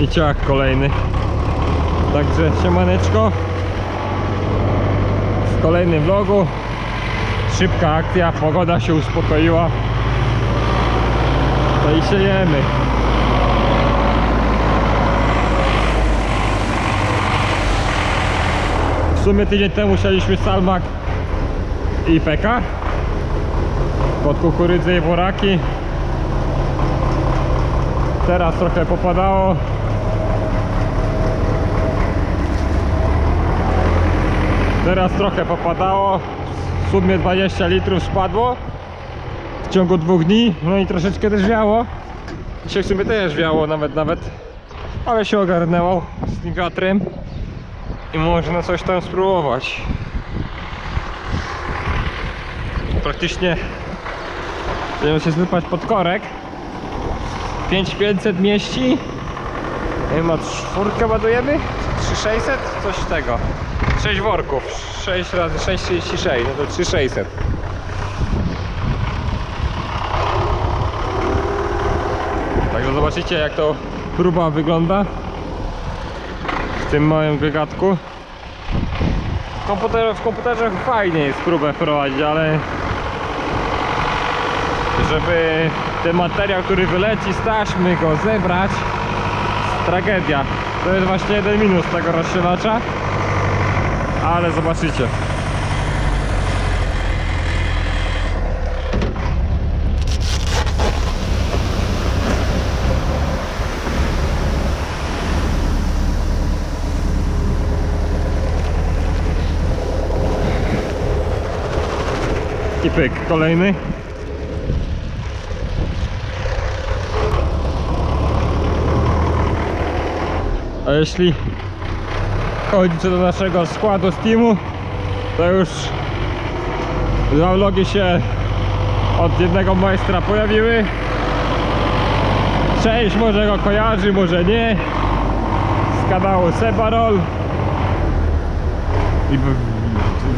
I ciach kolejny. Także siemaneczko. W kolejnym vlogu. Szybka akcja, pogoda się uspokoiła. To i siejemy. W sumie tydzień temu sialiśmy salmak i peka pod kukurydzę i buraki. Teraz trochę popadało. Teraz trochę popadało. W sumie 20 litrów spadło w ciągu dwóch dni. No i troszeczkę też wiało. Dzisiaj w sumie też wiało nawet nawet. Ale się ogarnęło z tym wiatrem. I można coś tam spróbować. Praktycznie będziemy się zlypać pod korek. 5500 mieści. Nie wiem, a czwórkę ładujemy? 3600? Coś tego. 6 worków. 6 razy 6,36. No to 3600. Także zobaczycie jak to próba wygląda w tym małym wygadku. W komputerze, w komputerze fajnie jest próbę prowadzić, ale żeby ten materiał, który wyleci z taśmy, go zebrać, tragedia. To jest właśnie jeden minus tego rozsiewacza, ale zobaczycie. I pyk, kolejny. A jeśli co do naszego składu Steamu, to już dwa vlogi się od jednego majstra pojawiły. Część może go kojarzy, może nie. Z kanału Sebarol. I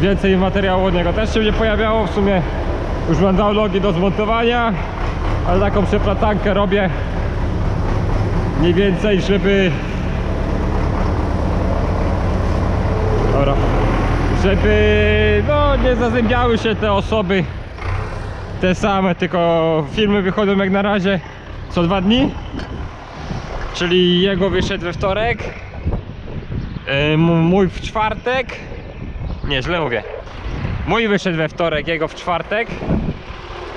więcej materiału od niego też się będzie pojawiało. W sumie już mam dwa vlogi do zmontowania, ale taką przeplatankę robię mniej więcej, żeby Dobra. Żeby no nie zazębiały się te osoby te same, tylko filmy wychodzą jak na razie co dwa dni. Czyli jego wyszedł we wtorek, mój w czwartek. Nie, źle mówię. Mój wyszedł we wtorek, jego w czwartek.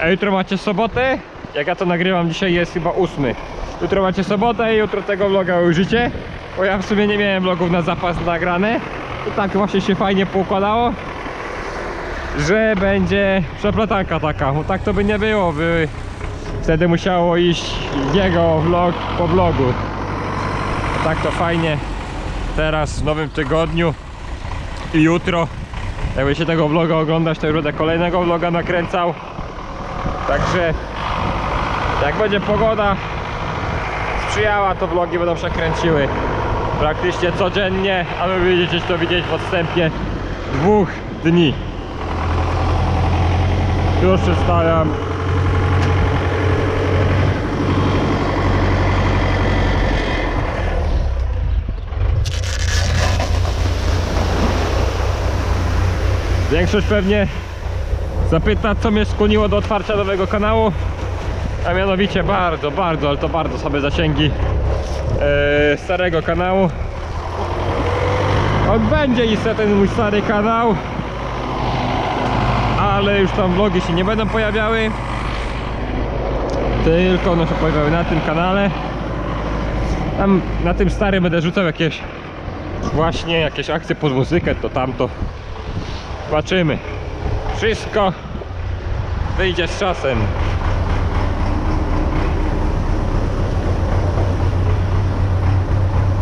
A jutro macie sobotę. Jak ja to nagrywam, dzisiaj jest chyba ósmy. Jutro macie sobotę i jutro tego vloga użycie. Bo ja w sumie nie miałem vlogów na zapas nagrane. Tak właśnie się fajnie poukładało, że będzie przeplatanka taka. Bo tak to by nie było, by wtedy musiało iść jego vlog po vlogu. Tak to fajnie teraz w nowym tygodniu i jutro. Jak się tego vloga oglądać, to już będę kolejnego vloga nakręcał. Także jak będzie pogoda sprzyjała, to vlogi będą się kręciły praktycznie codziennie, a wy będziecie to widzieć w odstępie dwóch dni. Już przestawiam. Większość pewnie zapyta, co mnie skłoniło do otwarcia nowego kanału. A mianowicie bardzo, bardzo, ale to bardzo sobie zasięgi e, starego kanału. Będzie istotny ten mój stary kanał, ale już tam vlogi się nie będą pojawiały. Tylko one się pojawiały na tym kanale. Tam na tym starym będę rzucał jakieś właśnie jakieś akcje pod muzykę, to tamto. Zobaczymy. Wszystko wyjdzie z czasem.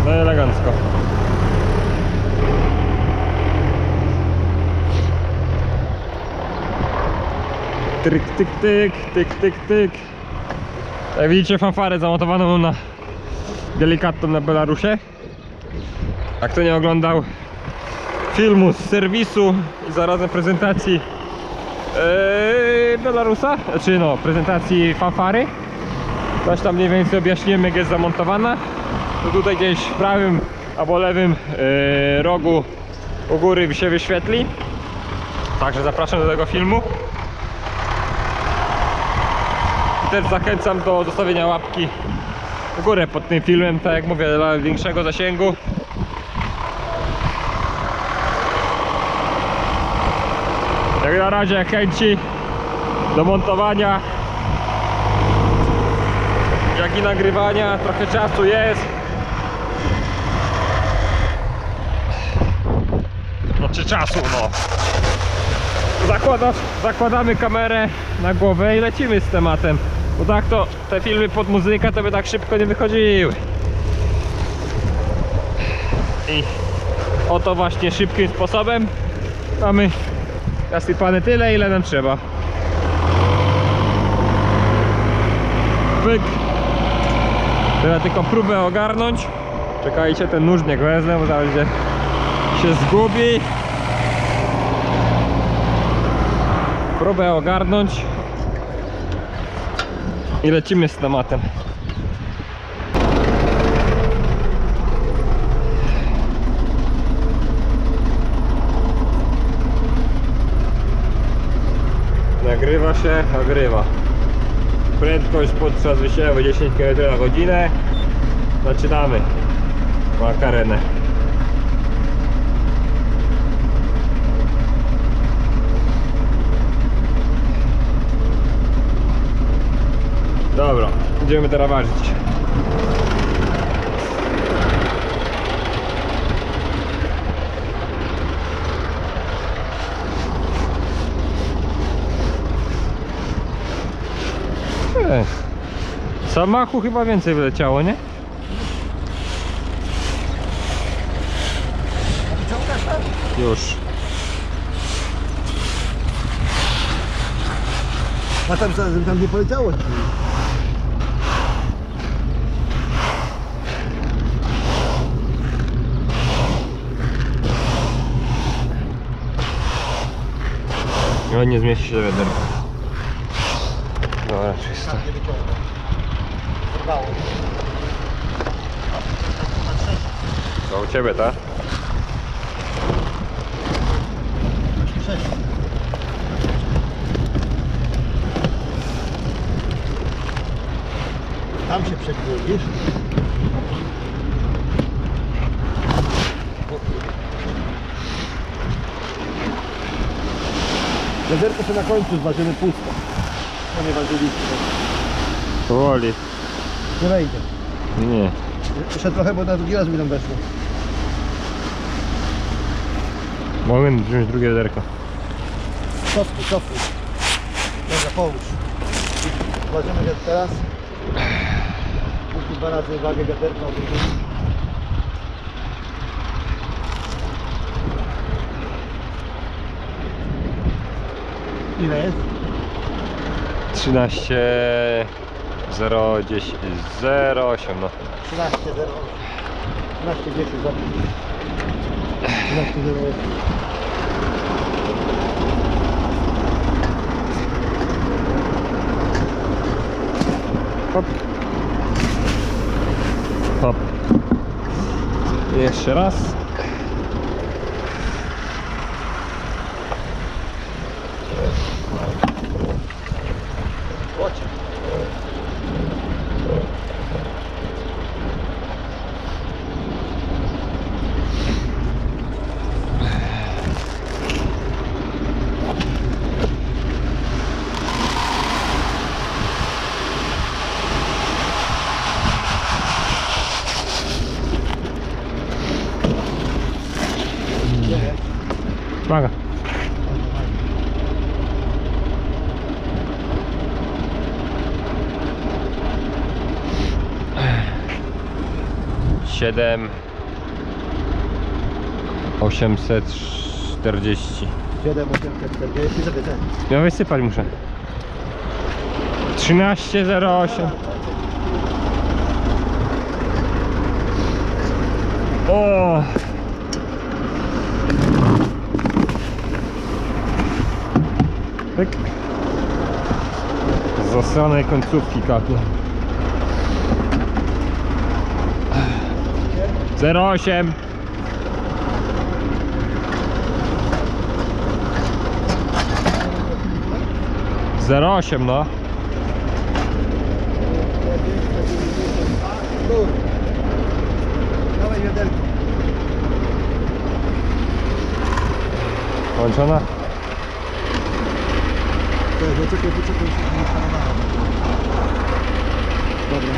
No elegancko. Tyk, tyk, tyk, tyk, tyk, tyk. Jak widzicie fanfarę zamontowaną na delikatną na Belarusie. Jak kto nie oglądał filmu z serwisu i zarazem prezentacji yy, Belarusa, czy no prezentacji fanfary, coś tam mniej więcej objaśnimy jak jest zamontowana. To tutaj gdzieś w prawym albo lewym yy, rogu u góry się wyświetli. Także zapraszam do tego filmu. I też zachęcam do zostawienia łapki w górę pod tym filmem, tak jak mówię, dla większego zasięgu. Jak na razie chęci do montowania, jak i nagrywania, trochę czasu jest. Znaczy czasu, no. Zakłada, zakładamy kamerę na głowę i lecimy z tematem. Bo tak to te filmy pod muzykę to by tak szybko nie wychodziły. I oto właśnie szybkim sposobem mamy nasypane tyle ile nam trzeba. Pyk. Teraz tylko próbę ogarnąć. Czekajcie, ten nóż niech wezmę, bo zaraz się zgubi. Próbę ogarnąć. I lecimy z tematem. Nagrywa się, nagrywa. Prędkość podczas wysiewu 10 km na godzinę. Zaczynamy. Makarenę. Dobra, idziemy teraz ważyć. E, Samachu chyba więcej wyleciało, nie? Już. A tam, tam, nie poleciało ci. No nie zmieści się do wiaderka. Dobra, czysto. To u ciebie, tak? Tam się widzisz? Jezerko się na końcu zważymy pusto. To nie ważyliśmy. Powoli. Nie wejdzie. Nie. Jeszcze trochę, bo na drugi raz mi tam weszło. Mogę wziąć drugie wiaderko. Cofnij, cofnij. Dobra, połóż. Że teraz. Później dwa razy wagę wiaderka obrócimy. Ile jest? 13 0 10 0 8 no. 13, 0, 13, 10, za 13, 0, Hop. Hop. I Jeszcze raz. Chodź. Nie, Uwaga. Siedem osiemset czterdzieści. 7, 840, sobie ten. Ja wysypać muszę. Trzynaście zero osiem. O! Pyk. Z osranej końcówki kapie. 08 08 no Tu. Dawaj wiaderko. Włączona? Czekaj, poczekaj, poczekaj. już nie starowałem. Dobra.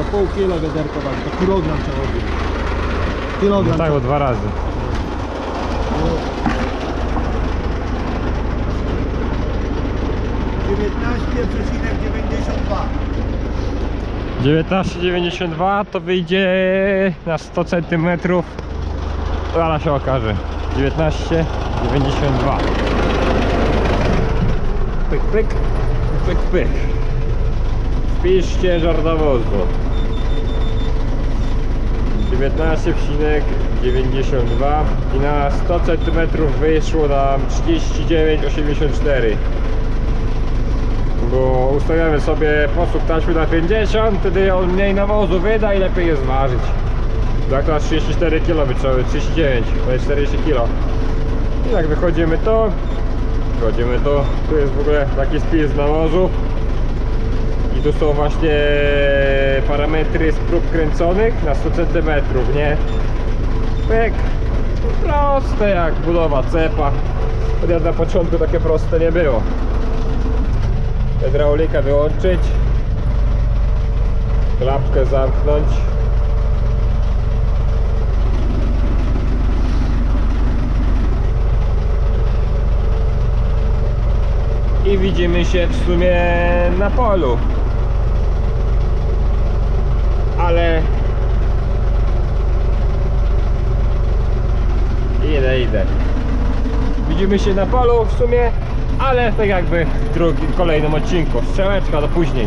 A pół kilo to kilogram trzeba robić. No Kilogram. tak, o dwa razy. dziewiętnaście 19,92 to wyjdzie na 100 cm. Zaraz się okaże. 19,92. Pyk, pyk, pyk, pyk. Wpisz ciężar nawozu. 19,92 i na 100 cm wyszło nam 39,84 bo ustawiamy sobie posług taśmy na 50 wtedy on mniej nawozu wyda i lepiej jest ważyć to na 34 kg wytrzymały 39 to jest 40 kg i jak wychodzimy to? Wychodzimy to tu jest w ogóle taki spis nawozu i tu są właśnie parametry z prób kręconych na 100 cm nie? Pyk. Proste jak budowa cepa. Chociaż na początku takie proste nie było. Hydraulika wyłączyć. Klapkę zamknąć i widzimy się w sumie na polu ale idę, idę widzimy się na polu w sumie ale tak jakby w drugim, kolejnym odcinku. Strzałeczka do później.